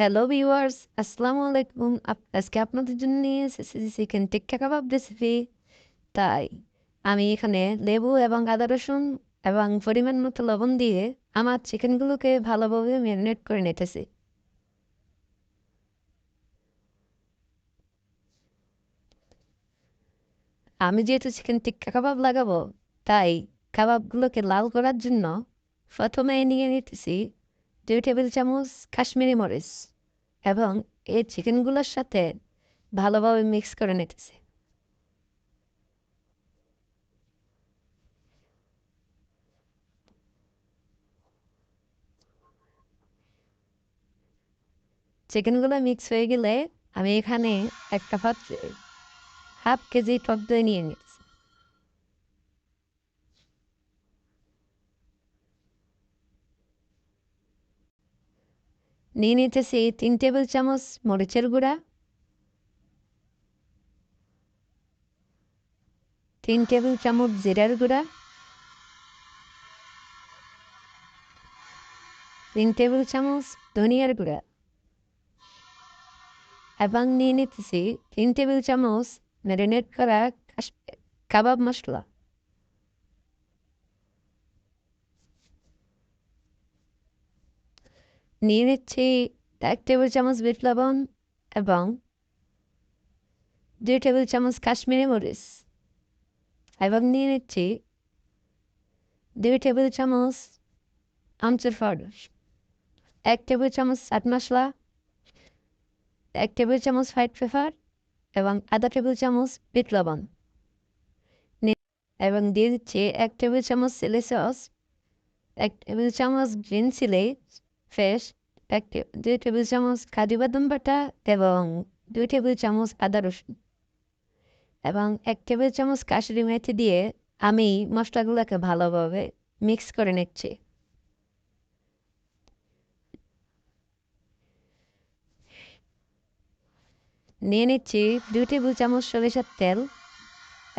Hello viewers আসসালামু আলাইকুম আজকে আপনাদের জন্য নিয়ে এসেছি চিকেন টিক্কা কাবাব রেসিপি তাই আমি এখানে লেবু এবং আদা রসুন এবং পরিমাণ মতো লবণ দিয়ে আমার চিকেনগুলোকে ভালোভাবে ম্যারিনেট করে নিতেছি। আমি যেহেতু চিকেন টিক্কা কাবাব লাগাবো, তাই কাবাবগুলোকে লাল করার জন্য প্রথমে নিয়ে নিতেছি দুই টেবিল চামচ কাশ্মীরি মরিচ। এবং এই চিকেনগুলোর সাথে ভালোভাবে মিক্স করে নিতেছি। চিকেনগুলো মিক্স হয়ে গেলে আমি এখানে একটা পাত্রে হাফ কেজি টক দই নিয়ে নিচ্ছি। নিয়ে নিতেছি তিন টেবিল চামচ মরিচের গুঁড়া তিন টেবিল চামচ জিরার গুঁড়া তিন টেবিল চামচ ধনিয়ার গুঁড়া এবং নিয়ে নিতেছি তিন টেবিল চামচ ম্যারিনেট করা কাবাব মশলা নিয়ে নিচ্ছি এক টেবিল চামচ বিট লবণ এবং দুই টেবিল চামচ কাশ্মীরি মরিচ এবং নিয়ে নিচ্ছি দুই টেবিল চামচ আমচুর পাউডার এক টেবিল চামচ চাট মশলা এক টেবিল চামচ হোয়াইট পেপার এবং আধা টেবিল চামচ বিট লবণ এবং দিয়ে দিচ্ছি এক টেবিল চামচ চিলি সস এক টেবিল চামচ গ্রিন চিলি ফ্রেশ এক দুই টেবিল চামচ কাজু বাদাম বাটা এবং দুই টেবিল চামচ আদা রসুন এবং এক টেবিল চামচ কাশুরি মেথি দিয়ে আমি মশলাগুলোকে ভালোভাবে মিক্স করে নিচ্ছি। নিয়ে নিচ্ছি দুই টেবিল চামচ সরিষার তেল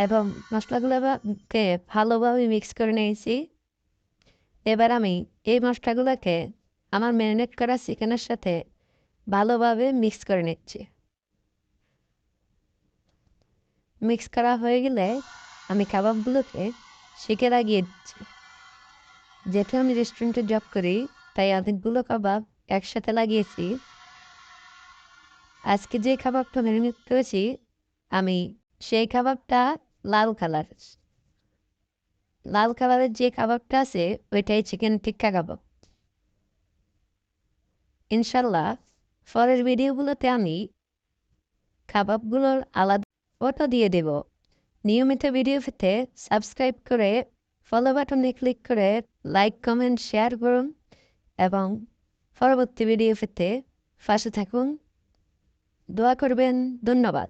এবং মশলাগুলোকে ভালোভাবে মিক্স করে নিয়েছি। এবার আমি এই মশলাগুলোকে আমার ম্যারিনেট করা চিকেনের সাথে ভালোভাবে মিক্স করে নিচ্ছি। মিক্স করা হয়ে গেলে আমি কাবাবগুলোকে শিখে লাগিয়ে দিচ্ছি। যেহেতু আমি রেস্টুরেন্টে জব করি, তাই অনেকগুলো কাবাব একসাথে লাগিয়েছি। আজকে যে কাবাবটা ম্যারিনেট করেছি, আমি সেই কাবাবটা লাল কালার লাল কালারের যে কাবাবটা আছে, ওইটাই চিকেন টিক্কা কাবাব। ইনশাল্লাহ পরের ভিডিওগুলোতে আমি কাবাবগুলোর আলাদা ফটো দিয়ে দেব। নিয়মিত ভিডিও পেতে সাবস্ক্রাইব করে ফলো বাটনে ক্লিক করে লাইক কমেন্ট শেয়ার করুন এবং পরবর্তী ভিডিও পেতে ফাঁসে থাকুন। দোয়া করবেন, ধন্যবাদ।